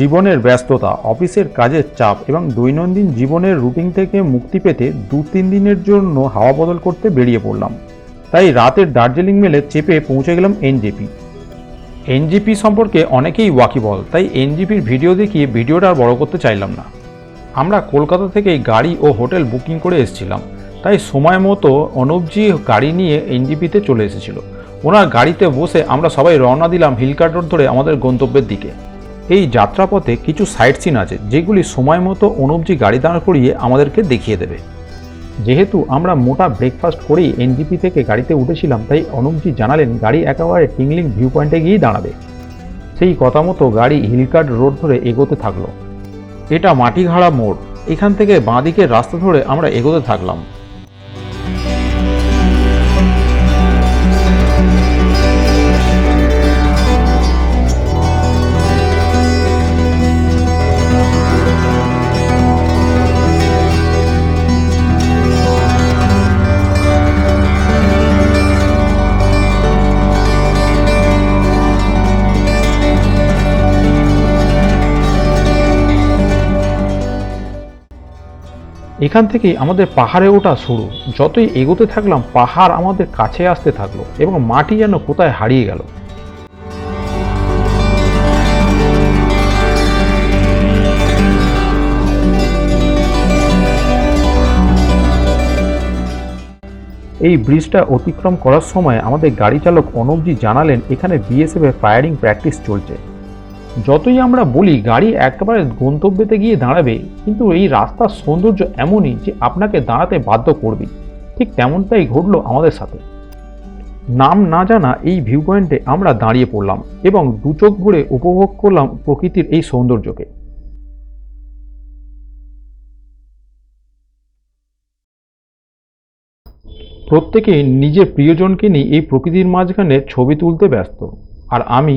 জীবনের ব্যস্ততা, অফিসের কাজের চাপ এবং দৈনন্দিন জীবনের রুটিন থেকে মুক্তি পেতে দু তিন দিনের জন্য হাওয়া বদল করতে বেরিয়ে পড়লাম। তাই রাতের দার্জিলিং মেলে চেপে পৌঁছে গেলাম এনজেপি। এনজিপি সম্পর্কে অনেকেই ওয়াকিবল, তাই এনজিপির ভিডিও দেখিয়ে ভিডিওটা আর বড় করতে চাইলাম না। আমরা কলকাতা থেকেই গাড়ি ও হোটেল বুকিং করে এসেছিলাম, তাই সময় মতো অনুপজি গাড়ি নিয়ে এনজিপিতে চলে এসেছিল। ওনার গাড়িতে বসে আমরা সবাই রওনা দিলাম হিলকার্ট রোড ধরে আমাদের গন্তব্যের দিকে। এই যাত্রাপথে কিছু সাইট সিন আছে, যেগুলি সময় মতো অনুপজি গাড়ি দাঁড় করিয়ে আমাদেরকে দেখিয়ে দেবে। যেহেতু আমরা মোটা ব্রেকফাস্ট করেই এনজিপি থেকে গাড়িতে উঠেছিলাম, তাই অনুপজি জানালেন গাড়ি একেবারে টিংলিং ভিউ পয়েন্টে গিয়েই দাঁড়াবে। সেই কথা মতো গাড়ি হিলকার্ট রোড ধরে এগোতে থাকল। এটা মাটিঘাড়া মোড়। এখান থেকে বাঁদিকের রাস্তা ধরে আমরা এগোতে থাকলাম। এখান থেকেই আমাদের পাহাড়ে ওঠা শুরু। যতই এগোতে থাকলাম, পাহাড় আমাদের কাছে আসতে থাকল এবং মাটি যেন কোথায় হারিয়ে গেল। এই ব্রিজটা অতিক্রম করার সময় আমাদের গাড়ি চালক অনুপজি জানালেন, এখানে বিএসএফ এর ফায়ারিং প্র্যাকটিস চলছে। যতই আমরা বলি গাড়ি একেবারে গন্তব্যতে গিয়ে দাঁড়াবে, কিন্তু এই রাস্তার সৌন্দর্য এমনই যে আপনাকে দাঁড়াতে বাধ্য করবে। ঠিক তেমনটাই ঘটলো আমাদের সাথে। নাম না জানা এই ভিউ পয়েন্টে আমরা দাঁড়িয়ে পড়লাম এবং দু চোখ ভরে উপভোগ করলাম প্রকৃতির এই সৌন্দর্যকে। প্রত্যেকে নিজের প্রিয়জনকে নিয়ে এই প্রকৃতির মাঝখানে ছবি তুলতে ব্যস্ত। আর আমি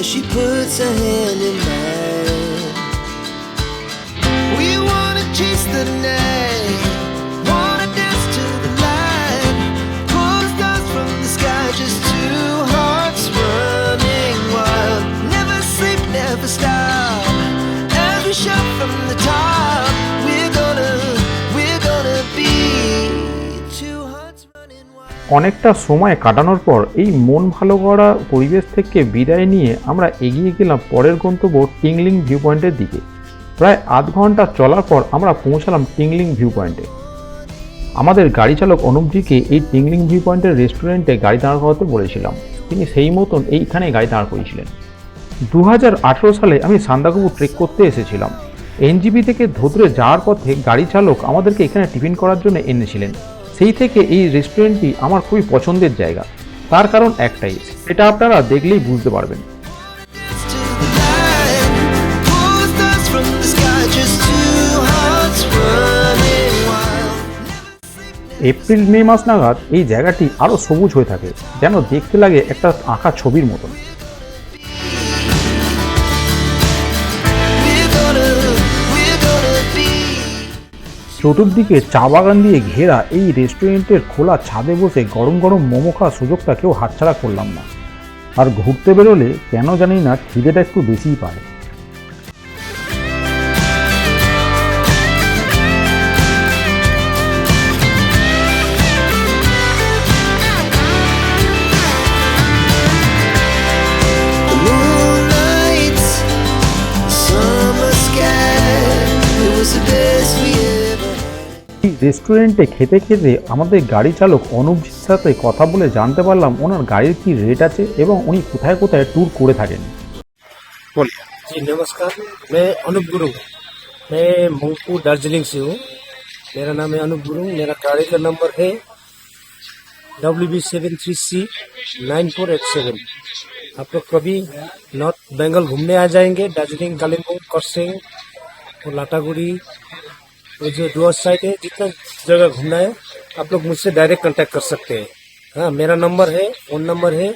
as she puts her hand in mine. We wanna chase the night, wanna dance to the light, pull the stars from the sky, just two hearts running wild. Never sleep, never stop. As we shout from the top, অনেকটা সময় কাটানোর পর এই মন ভালো করা পরিবেশ থেকে বিদায় নিয়ে আমরা এগিয়ে গেলাম পরের গন্তব্য টিংলিং ভিউ পয়েন্টের দিকে। প্রায় আধ ঘণ্টা চলার পর আমরা পৌঁছালাম টিংলিং ভিউ পয়েন্টে আমাদের গাড়ি চালক অনুপজিকে এই টিংলিং ভিউ পয়েন্টের রেস্টুরেন্টে গাড়ি দাঁড় করাতে বলেছিলাম। তিনি সেই মতন এইখানে গাড়ি দাঁড় করিয়েছিলেন। দু হাজার আঠেরো সালে আমি সান্দাকবু ট্রেক করতে এসেছিলাম। এনজিপি থেকে ধুতরে যাওয়ার পথে গাড়ি চালক আমাদেরকে এখানে টিফিন করার জন্য এনেছিলেন। সেই থেকে এই রেস্টুরেন্টটি আমার খুবই পছন্দের জায়গা তার কারণ একটাই, এটা আপনারা দেখলেই বুঝতে পারবেন. এপ্রিল, মে মাস নাগাদ এই জায়গাটি আরও সবুজ হয়ে থাকে, যেন দেখতে লাগে একটা আঁকা ছবির মতন চতুর্দিকে চা বাগান দিয়ে ঘেরা এই রেস্টুরেন্টের খোলা ছাদে বসে গরম গরম মোমো খাওয়ার সুযোগটা কেউ হাতছাড়া করলাম না। আর ঘুরতে বেরোলে কেন জানি না খিদেটা একটু বেশিই পায়। The moonlight, রেস্টুরেন্টে খেতে খেতে আমাদের গাড়ি চালক অনুপজির সাথে কথা বলে জানতে পারলাম ওনার গাড়ির কি রেট আছে এবং উনি কোথায় কোথায় ট্যুর করে থাকেন जी नमस्कार मैं अनूप गुरु मैं मंगपू दार्जिलिंग से हूँ मेरा नाम है अनूप गुरु मेरा गाड़ी का नंबर है W B seven three C nine four eight seven आप लोग कभी नॉर्थ बंगाल घूमने आ जाएंगे दार्जिलिंग कालिम्पोंग करसिंग और लाटागुड़ी वो जो डुअर साइड है जितना जगह घूमना है आप लोग मुझसे डायरेक्ट कांटेक्ट कर सकते हैं। हाँ मेरा नंबर है फ़ोन नंबर है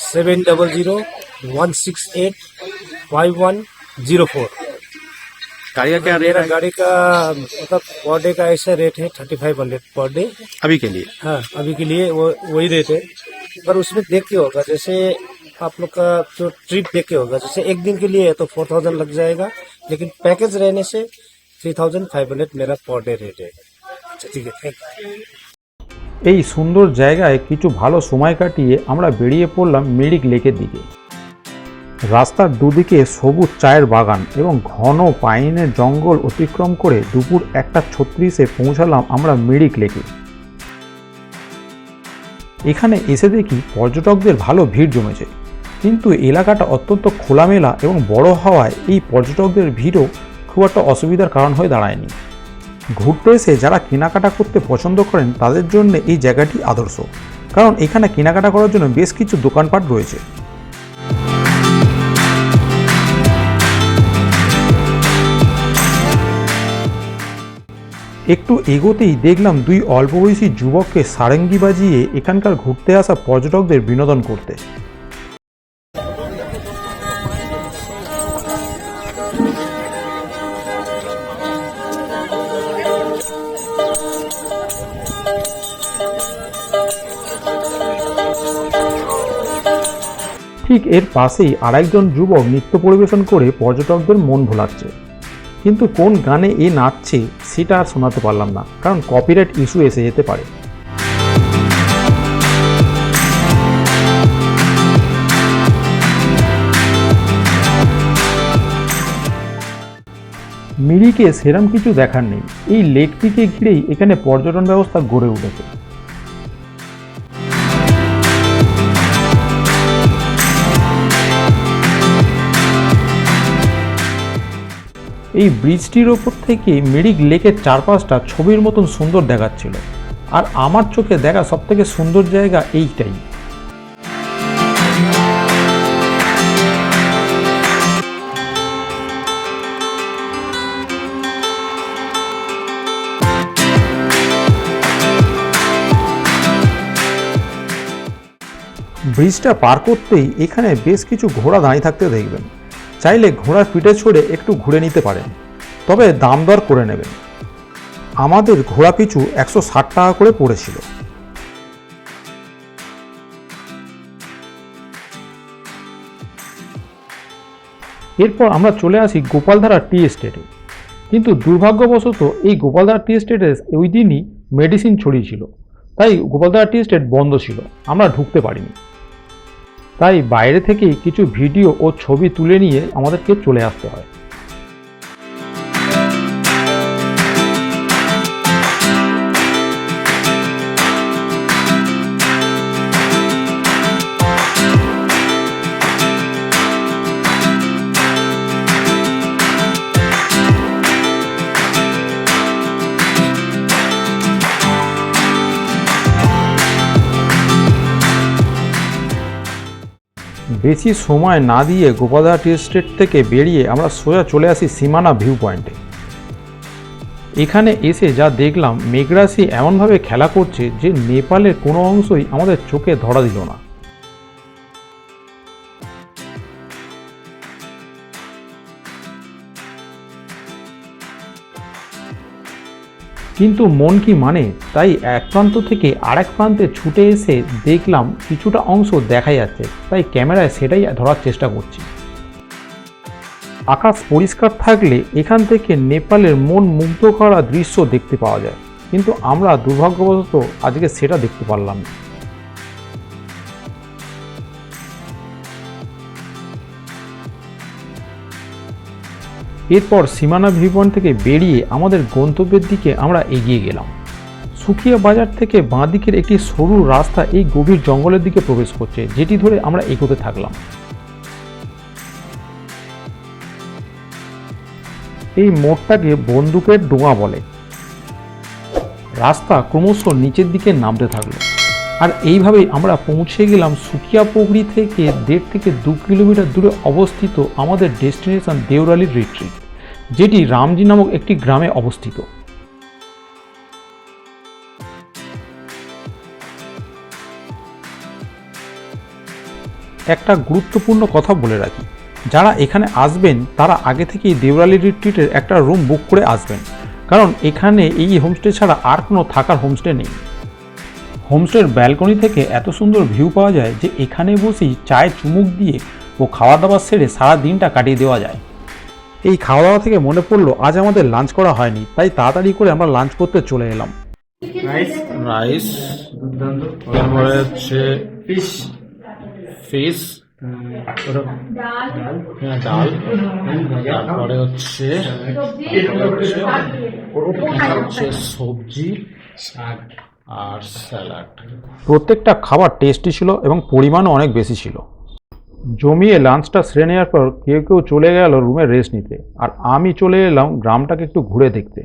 seven double zero one six eight five one zero four गाड़ी का क्या रेट है? गाड़ी का मतलब पर डे का ऐसा रेट है thirty five hundred per day अभी के लिए? हाँ अभी के लिए वो वही रेट है। पर उसमें देख के होगा जैसे आप लोग का जो ट्रिप देख के होगा जैसे एक दिन के लिए है तो फोर थाउज़ेंड लग जाएगा लेकिन पैकेज रहने से এই সুন্দর জায়গায় কিছু ভালো সময় কাটিয়ে আমরা বেরিয়ে পড়লাম মিরিক লেকের দিকে। রাস্তার দুদিকে সবুজ চায়ের বাগান এবং ঘন পাইনের জঙ্গল অতিক্রম করে দুপুর একটা ছত্রিশে পৌঁছালাম আমরা মিরিক লেকে। এখানে এসে দেখি পর্যটকদের ভালো ভিড় জমেছে। কিন্তু এলাকাটা অত্যন্ত খোলামেলা এবং বড় হওয়ায় এই পর্যটকদের ভিড়ও খুব একটা অসুবিধার কারণ হয়ে দাঁড়ায়নি। ঘুরতে এসে যারা কেনাকাটা করতে পছন্দ করেন, তাদের জন্য এই জায়গাটি আদর্শ। কারণ এখানে কেনাকাটা করার জন্য বেশ কিছু দোকানপাট রয়েছে। একটু এগোতেই দেখলাম দুই অল্প বয়সী যুবককে সারেঙ্গি বাজিয়ে এখানকার ঘুরতে আসা পর্যটকদের বিনোদন করতে। ঠিক এর পাশেই আরেকজন যুবক নৃত্য পরিবেশন করে পর্যটকদের মন ভোলাচ্ছে। কিন্তু কোন গানে এ নাচছে, সেটা আর শোনাতে পারলাম না, কারণ কপিরাইট ইস্যু এসে যেতে পারে। মিরিকে সেরম কিছু দেখার নেই। এই লেকটিকে ঘিরেই এখানে পর্যটন ব্যবস্থা গড়ে উঠেছে। এই ব্রিজটির ওপর থেকে মিরিক লেকের চারপাশটা ছবির মতন সুন্দর দেখাচ্ছিল। আর আমার চোখে দেখা সবথেকে সুন্দর জায়গা এইটাই। ব্রিজটা পার করতেই এখানে বেশ কিছু ঘোড়া দাঁড়িয়ে থাকতে দেখবেন। চাইলে ঘোড়ার পিঠে ছড়ে একটু ঘুরে নিতে পারেন। তবে দাম দর করে নেবেন। আমাদের ঘোড়া পিছু একশো ষাট টাকা করে পড়েছিল। এরপর আমরা চলে আসি গোপালধারা টি এস্টেটে। কিন্তু দুর্ভাগ্যবশত এই গোপালধারা টি এস্টেটে ওই দিনই মেডিসিন ছড়িয়েছিল তাই গোপালধারা টি এস্টেট বন্ধ ছিল। আমরা ঢুকতে পারিনি। তাই বাইরে থেকেই কিছু ভিডিও ও ছবি তুলে নিয়ে আমাদেরকে চলে আসতে হয়। বেশি সময় না দিয়ে গোপাদা টি স্টেট থেকে বেরিয়ে আমরা সোজা চলে আসি সীমানা ভিউ পয়েন্টে এখানে এসে যা দেখলাম, মেঘরাশি এমনভাবে খেলা করছে যে নেপালের কোনো অংশই আমাদের চোখে ধরা দিল না। কিন্তু মন কি মানে? তাই এক প্রান্ত থেকে আরেক প্রান্তে ছুটে এসে দেখলাম কিছুটা অংশ দেখা যাচ্ছে। তাই ক্যামেরায় সেটাই ধরার চেষ্টা করছি। আকাশ পরিষ্কার থাকলে এখান থেকে নেপালের মন মুগ্ধ করা দৃশ্য দেখতে পাওয়া যায়। কিন্তু আমরা দুর্ভাগ্যবশত আজকে সেটা দেখতে পারলাম না। এরপর সীমানা ভিউ থেকে বেরিয়ে আমাদের গন্তব্যের দিকে আমরা এগিয়ে গেলাম। সুকিয়া বাজার থেকে বাঁ দিকের একটি সরু রাস্তা এই গভীর জঙ্গলের দিকে প্রবেশ করছে, যেটি ধরে আমরা এগোতে থাকলাম। এই মোড়টাকে বন্দুকের ডোঙা বলে। রাস্তা ক্রমশ নিচের দিকে নামতে থাকল। আর এইভাবেই আমরা পৌঁছে গেলাম সুকিয়া পুকুরি থেকে দেড় থেকে দু কিলোমিটার দূরে অবস্থিত আমাদের ডেস্টিনেশন দেওরালির রিট্রিট যেটি রামজি নামক একটি গ্রামে অবস্থিত। একটা গুরুত্বপূর্ণ কথা বলে রাখি, যারা এখানে আসবেন, তারা আগে থেকেই দেওরালি রিট্রিটের একটা রুম বুক করে আসবেন, কারণ এখানে এই হোমস্টে ছাড়া আর কোনো থাকার হোমস্টে নেই। হোমস্টের ব্যালকনি থেকে এত সুন্দর ভিউ পাওয়া যায় যে এখানে বসেই চায়ে চুমুক দিয়ে ও খাওয়া দাওয়া সেরে সারা দিনটা কাটিয়ে দেওয়া যায়। এই খাওয়া দাওয়া থেকে মনে পড়ল আজ আমাদের লাঞ্চ করা হয়নি তাই তাড়াতাড়ি করে আমরা লাঞ্চ করতে চলে এলাম। রাইস রাইস তারপরে হচ্ছে ফিশ ফিশ হ্যাঁ, ডাল তারপরে হচ্ছে হচ্ছে সবজি আর স্যালাড। প্রত্যেকটা খাবার টেস্টি ছিল এবং পরিমাণও অনেক বেশি ছিল। জমিয়ে লাঞ্চটা সেরে নেওয়ার পর কেউ কেউ চলে গেল রুমে রেস্ট নিতে। আর আমি চলে এলাম গ্রামটাকে একটু ঘুরে দেখতে।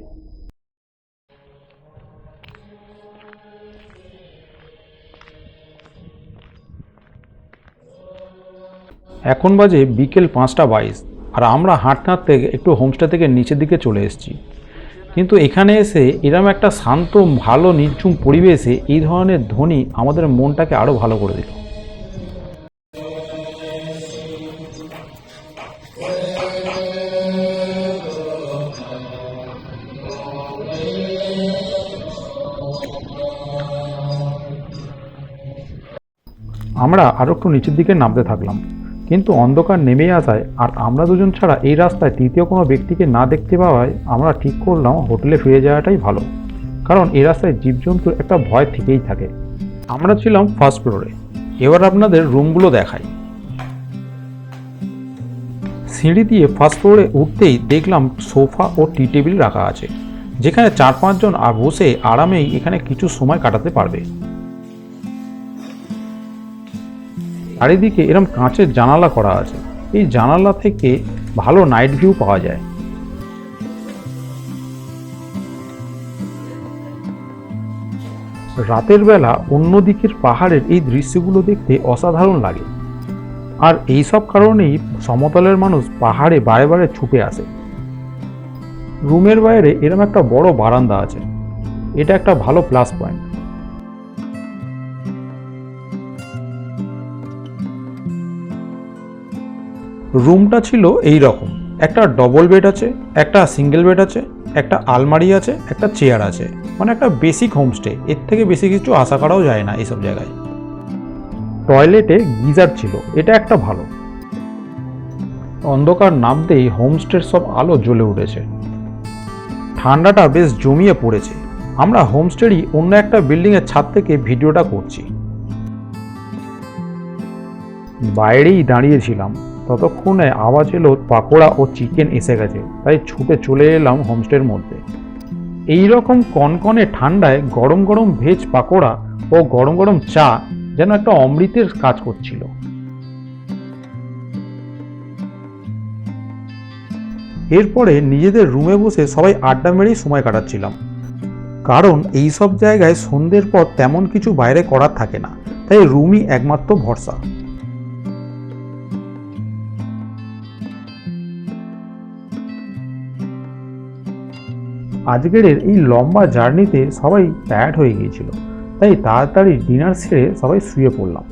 এখন বাজে বিকেল পাঁচটা বাইশ, আর আমরা হাঁটতে হাঁটতে একটু হোমস্টে থেকে নিচের দিকে চলে এসেছি। কিন্তু এখানে এসে এরম একটা শান্ত, ভালো নির্ঝুম পরিবেশে এই ধরনের ধ্বনি আমাদের মনটাকে আরও ভালো করে দিল। আমরা আরও একটু নিচের দিকে নামতে থাকলাম। কিন্তু অন্ধকার নেমে আসায় আর আমরা দুজন ছাড়া এই রাস্তায় তৃতীয় কোনো ব্যক্তিকে না দেখতে পাওয়ায় আমরা ঠিক করলাম হোটেলে ফিরে যাওয়াটাই ভালো। কারণ এই রাস্তায় জীবজন্তুর একটা ভয় থেকেই থাকে। আমরা ছিলাম ফার্স্ট ফ্লোরে। এবার আপনাদের রুমগুলো দেখাই। সিঁড়ি দিয়ে ফার্স্ট ফ্লোরে উঠতেই দেখলাম সোফা ও টি টেবিল রাখা আছে। যেখানে চার পাঁচজন আর বসে আরামেই এখানে কিছু সময় কাটাতে পারবে। চারিদিকে এরম কাঁচের জানালা করা আছে। এই জানালা থেকে ভালো নাইট ভিউ পাওয়া যায়। রাতের বেলা অন্য দিকের পাহাড়ের এই দৃশ্যগুলো দেখতে অসাধারণ লাগে। আর এই সব কারণেই সমতলের মানুষ পাহাড়ে বারে বারে ছুটে আসে। রুমের বাইরে এরম একটা বড় বারান্দা আছে। এটা একটা ভালো প্লাস পয়েন্ট রুমটা ছিল এই রকম একটা ডবল বেড আছে, একটা সিঙ্গেল বেড আছে, একটা আলমারি আছে, একটা চেয়ার আছে। মানে একটা বেসিক হোমস্টে এর থেকে বেশি কিছু আশা করাও যায় না এইসব জায়গায়। টয়লেটে গিজার ছিল, এটা একটা ভালো। অন্ধকার নামতেই হোমস্টের সব আলো জ্বলে উঠেছে। ঠান্ডাটা বেশ জমিয়ে পড়েছে। আমরা হোমস্টেরই অন্য একটা বিল্ডিংয়ের ছাদ থেকে ভিডিওটা করছি। বাইরেই দাঁড়িয়েছিলাম ততক্ষণে আওয়াজ এলো, পাকোড়া ও চিকেন এসে গেছে। তাই ছুটে চলে এলাম হোমস্টের মধ্যে। এই রকম কনকনে ঠান্ডায় গরম গরম ভেজ পাকোড়া ও গরম গরম চা যেন একটা অমৃতের কাজ করছিল। এরপরে নিজেদের রুমে বসে সবাই আড্ডা মেরেই সময় কাটাচ্ছিলাম। কারণ এই সব জায়গায় সন্ধ্যের পর তেমন কিছু বাইরে করার থাকে না। তাই রুমই একমাত্র ভরসা। আজকের এই লম্বা জার্নিতে সবাই টায়ার্ড হয়ে গিয়েছিল। তাই তাড়াতাড়ি ডিনার সেরে সবাই শুয়ে পড়লাম।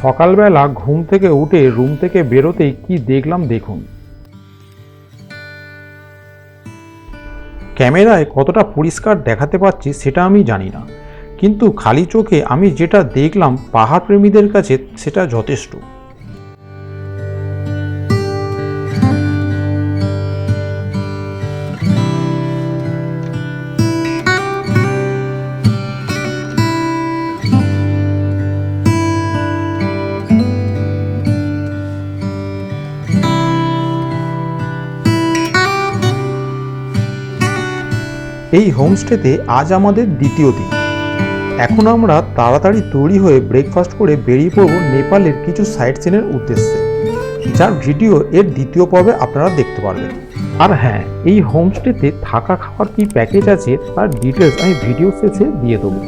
সকালবেলা ঘুম থেকে উঠে রুম থেকে বেরোতেই কি দেখলাম দেখুন। ক্যামেরায় কতটা পরিষ্কার দেখাতে পাচ্ছি সেটা আমি জানি না। কিন্তু খালি চোখে আমি যেটা দেখলাম পাহাড় প্রেমীদের কাছে সেটা যথেষ্ট। এই হোমস্টেতে আজ আমাদের দ্বিতীয় দিন। এখন আমরা তাড়াতাড়ি তৈরি হয়ে ব্রেকফাস্ট করে বেরিয়ে পড়ব নেপালের কিছু সাইট সিনের উদ্দেশ্যে, যার ভিডিও এর দ্বিতীয় পর্বে আপনারা দেখতে পারবেন। আর হ্যাঁ এই হোমস্টেতে থাকা খাওয়ার কি প্যাকেজ আছে, তার ডিটেলস আমি ভিডিও শেষে দিয়ে দেবো।